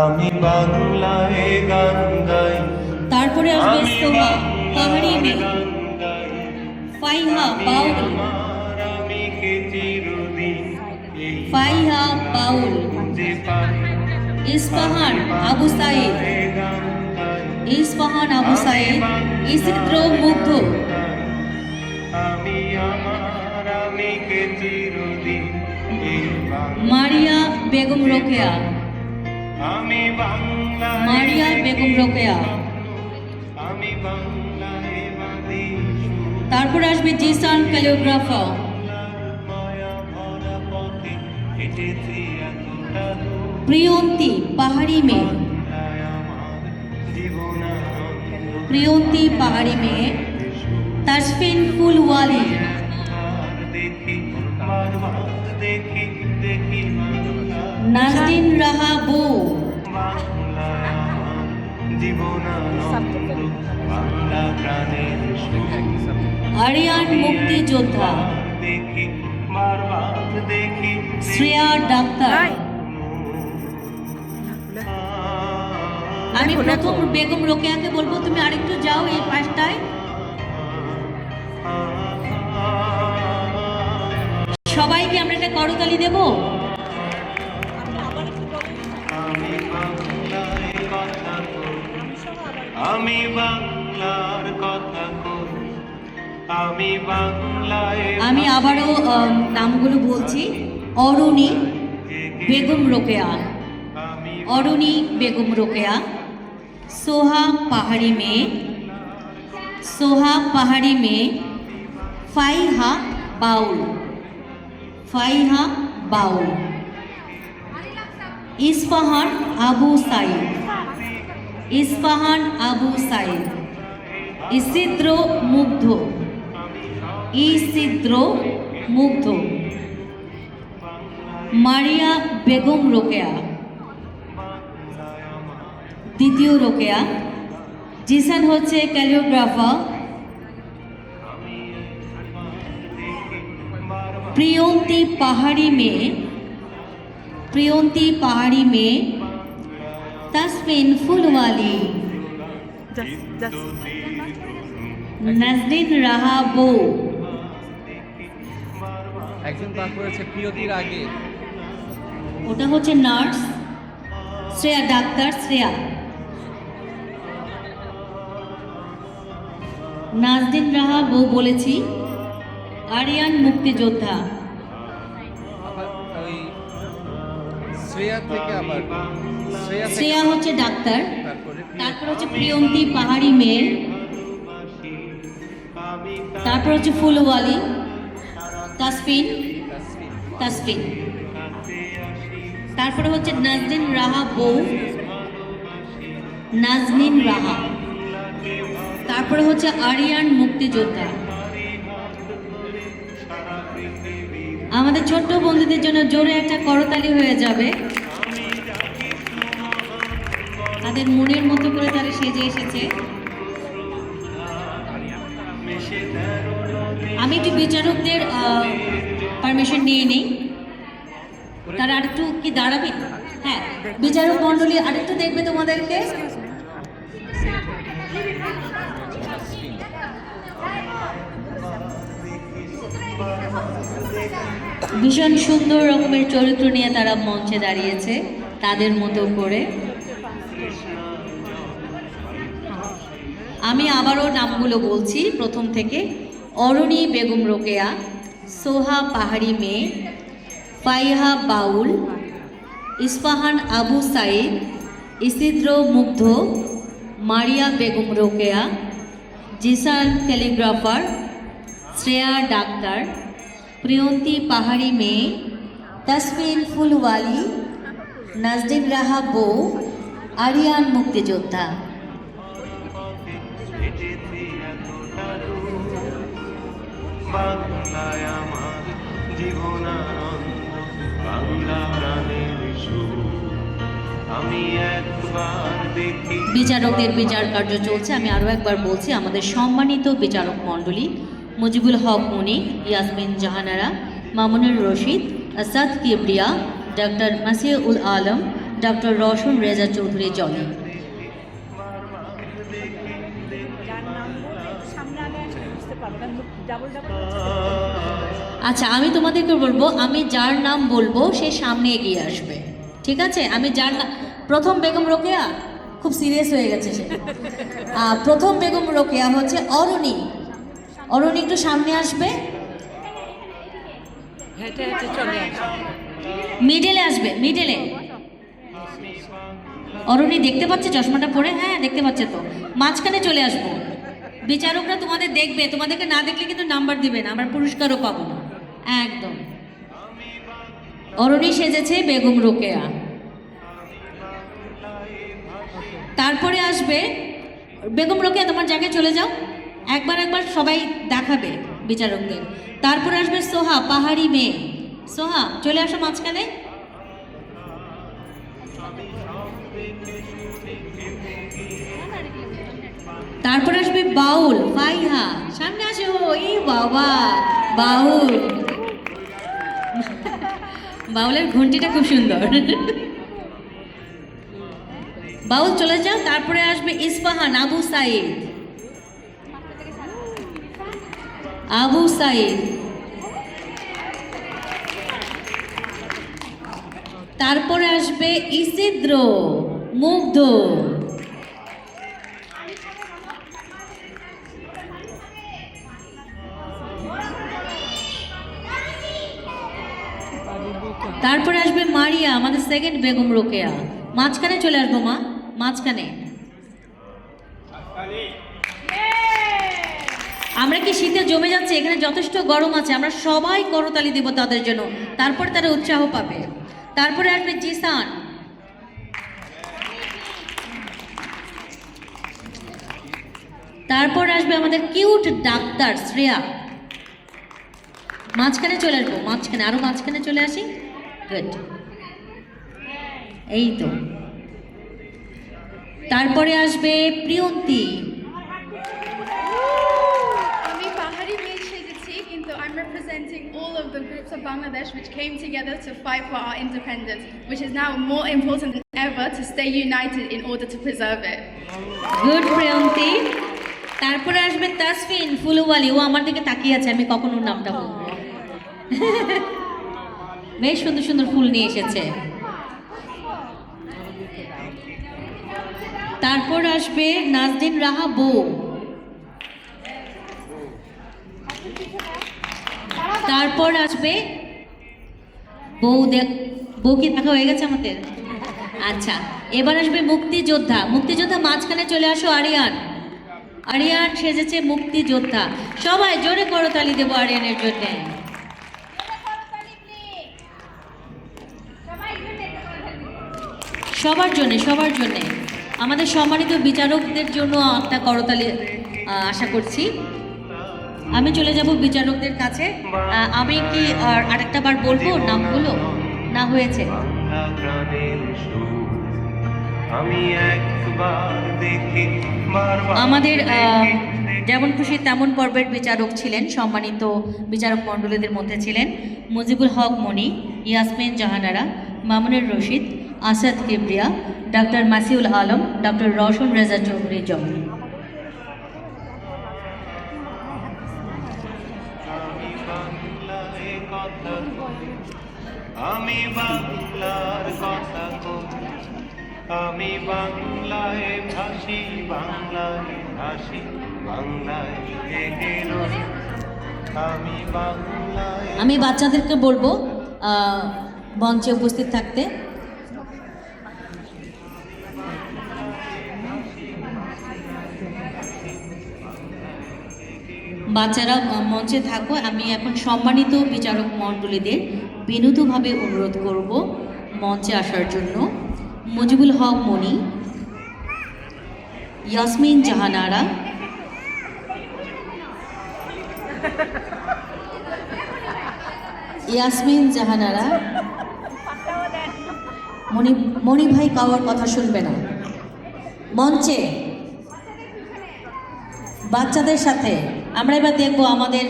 আমি বাংলায় গান গাই। তারপরে আসবে সোমা পাহাড়ি মেয়ে। ফাইহা বাউল। ফাইহা বাউল। ইস্পাহান আবু সাইদ। ইস্পাহান আবু সাইদ। ইসিত্র মুগ্ধ। চিরদিন মারিয়া বেগম রোকেয়া। আমি বাংলায় মারিয়া বেগম রোকেয়া। আমি বাংলায় বাঁধি সুর। আসবে জিসান ক্যালিওগ্রাফার প্রিয়ন্তী পাহাড়ি মেয়ে। প্রিয়ন্তী পাহাড়ি মেয়ে। তাসফিন ফুলওয়ালি দেখি বারবার দেখি দেখি বাংলা নাজদিন রাহা বউ। বাংলায় আমার জীবনানন্দ বাংলা প্রাণের আরিয়ান মুক্তিযোদ্ধা। দেখি বারবার দেখি শ্রেয়া ডাক্তার। আমি প্রথম বেগম রোকেয়াকে বলব তুমি আরেকটু যাও এই পাশটায়। সবাইকে আমরা একটা করতালি দেব। আমি বাংলার কথা আমি বাংলায় আমি আবারও নামগুলো বলছি। অরুণী বেগম রোকেয়া। অরুণী বেগম রোকেয়া। সোহা পাহাড়ি মেয়ে। সোহা পাহাড়ি মেয়ে। ফাইহা বাউল। ফাইহা বাউল। ইস্পাহান আবু সাইদ। ইস্পাহান আবু সাইদ। ইসিদ্র মুগ্ধ। ইসিদ্র মুগ্ধ। মারিয়া বেগম রোকেয়া। দ্বিতীয় রোকেয়া। জিসান হচ্ছে ক্যালিওগ্রাফার। প্রিয়ন্তী পাহাড়ি মেয়ে প্রিয়ন্তী পাহাড়ি মেয়ে তাসমিন ফুলওয়ালি। নাজরিন রাহা বউ একজন পাস করেছে প্রিয়তির আগে ওটা হচ্ছে নার্স শ্রেয়া ডাক্তার শ্রেয়া। নাজদিন রাহা বউ বলেছি আরিয়ান মুক্তিযোদ্ধা। শ্রেয়া হচ্ছে ডাক্তার তারপরে হচ্ছে প্রিয়ন্তী পাহাড়ি মেয়ে। তারপর হচ্ছে ফুলওয়ালি তাসফিন তাসফিন। তাসফিন তারপরে হচ্ছে নাজদিন রাহা বউ নাজনিন রাহা। তারপরে হচ্ছে আরিয়ান মুক্তিযোদ্ধা। আমাদের ছোট্ট বন্ধুদের জন্য জোরে একটা করতালি হয়ে যাবে। তাদের মনের মতো করে তারা সেজে এসেছে। আমি একটু বিচারকদের পারমিশন নিয়ে নিই। তারা আরেকটু কি দাঁড়াবে? হ্যাঁ বিচারক মণ্ডলী আরেকটু দেখবে তোমাদেরকে। ভীষণ সুন্দর রকমের চরিত্র নিয়ে তারা মঞ্চে দাঁড়িয়েছে, তাদের মতো করে। আমি আবারও নামগুলো বলছি, প্রথম থেকে অরণি বেগম রোকেয়া, সোহা পাহাড়ি মেয়ে, ফাইহা বাউল, ইস্পাহান আবু সাইদ, ইসিদ্র মুগ্ধ, মারিয়া বেগম রোকেয়া, জিসান ক্যালিগ্রাফার, শ্রেয়া ডাক্তার প্রিয়ন্তী পাহাড়ি মেয়ে তাসমিন ফুলওয়ালি নাজদিন রাহা বউ আরিয়ান মুক্তিযোদ্ধা বিচারকদের বিচার কার্য চলছে। আমি আরও একবার বলছি, আমাদের সম্মানিত বিচারক মণ্ডলী মুজিবুল হক মনি, ইয়াসমিন জাহানারা, মামুনুর রশিদ, আসাদ কিবরিয়া ডক্টর মাসিউল আলম ডক্টর রওশন রেজা চৌধুরী জলি। আচ্ছা আমি তোমাদেরকে বলব, আমি যার নাম বলব, সে সামনে এগিয়ে আসবে। ঠিক আছে? আমি যার নাম প্রথম বেগম রোকেয়া? খুব সিরিয়াস হয়ে গেছে সে। প্রথম বেগম রোকেয়া হচ্ছে অরণি। অরণি একটু সামনে আসবে? মিডলে আসবে। মিডলে অরণি দেখতে পাচ্ছে চশমাটা পরে? হ্যাঁ দেখতে পাচ্ছে তো। মাঝখানে চলে আসব। বিচারকরা তোমাদের দেখবে। তোমাদেরকে না দেখলে কিন্তু নাম্বার দিবে না। আমরা পুরস্কারও পাবো না। একদম। অরণি সেজেছে বেগম রোকেয়া। তারপরে আসবে বেগম রোকেয়া তোমার জায়গায় চলে যাও। একবার একবার সবাই দেখাবে বিচারকদের। তারপরে আসবে সোহা, পাহাড়ি মেয়ে। সোহা, চলে আসো মাঝখানে। তারপর আসবে বাউল, ফাইহা। সামনে আসে ও এই বাবা, বাউল। বাউলের ঘন্টিটা খুব সুন্দর। বাউল চলে যাও, তারপরে আসবে ইস্পাহান, আবু সাইদ। আবু সাইদ। তারপরে আসবে ইসিদ্র, মুগ্ধ। তারপরে আসবে মারিয়া, আমাদের সেকেন্ড বেগম রোকেয়া। মাঝখানে চলে আসব মা, মাঝখানে। আমরা কি শীতে জমে যাচ্ছে? এখানে যথেষ্ট গরম আছে। আমরা সবাই করতালি দিব তাদের জন্য। তারপর তারা উৎসাহ পাবে। তারপরে আসবে জিসান। তারপর আসবে আমাদের কিউট ডাক্তার শ্রেয়া। মাঝখানে চলে আসব। মাঝখানে, আরও মাঝখানে চলে আসি? গুড এই তো। তারপরে আসবে প্রিয়ন্তী আমি পাহাড়ি মেয়ে সেজেছি কিন্তু I'm representing all of the groups of Bangladesh which came together to fight for our independence, which is now more important than ever to stay united in order to preserve it. Good Priyonti তারপরে আসবে তাসফিন ফুলুওয়ালি ও আমার দিকে তাকিয়ে আছে আমি কখন ওর নামটা বলব বেশ সুন্দর সুন্দর ফুল নিয়ে এসেছে তারপর আসবে নাজদিন রাহা বউ তারপর আসবে বউ দেখ, বউ কি দেখা হয়ে গেছে আমাদের? আচ্ছা এবার আসবে মুক্তিযোদ্ধা। মুক্তিযোদ্ধা মাঝখানে চলে আসো, আরিয়ান। আরিয়ান সেজেছে মুক্তিযোদ্ধা। সবাই জোরে করতালি দেবো আরিয়ানের জন্য। সবার জন্য সবার জন্য। আমাদের সম্মানিত বিচারকদের জন্য একটা করতালি আশা করছি। আমি চলে যাব বিচারকদের কাছে। আমি কি আর আরেকটা বার বলব? নামগুলো? না হয়েছে। আমাদের যেমন খুশি তেমন পর্বের বিচারক ছিলেন সম্মানিত বিচারক মণ্ডলীদের মধ্যে ছিলেন মুজিবুল হক মনি ইয়াসমিন জাহানারা মামুনুর রশিদ আসাদ কিবরিয়া ডক্টর মাসিউল আলম ডক্টর রওশন রেজা চৌধুরী জমি আমি বাংলার কথা বলি। আমি বাংলায় ভাসি বাংলায় ভাসি বাংলায় আমি বাংলায় আমি বাচ্চাদেরকে বলব মঞ্চে উপস্থিত থাকতে। বাচ্চারা মঞ্চে থাকো। আমি এখন সম্মানিত বিচারক মণ্ডলীদের বিনীতভাবে অনুরোধ করব মঞ্চে আসার জন্য। মুজিবুল হক মনি ইয়াসমিন জাহানারা ইয়াসমিন জাহানারা মণি মণি ভাই কাওয়ার কথা শুনবে না। মঞ্চে বাচ্চাদের সাথে আমরা এবার দেখব আমাদের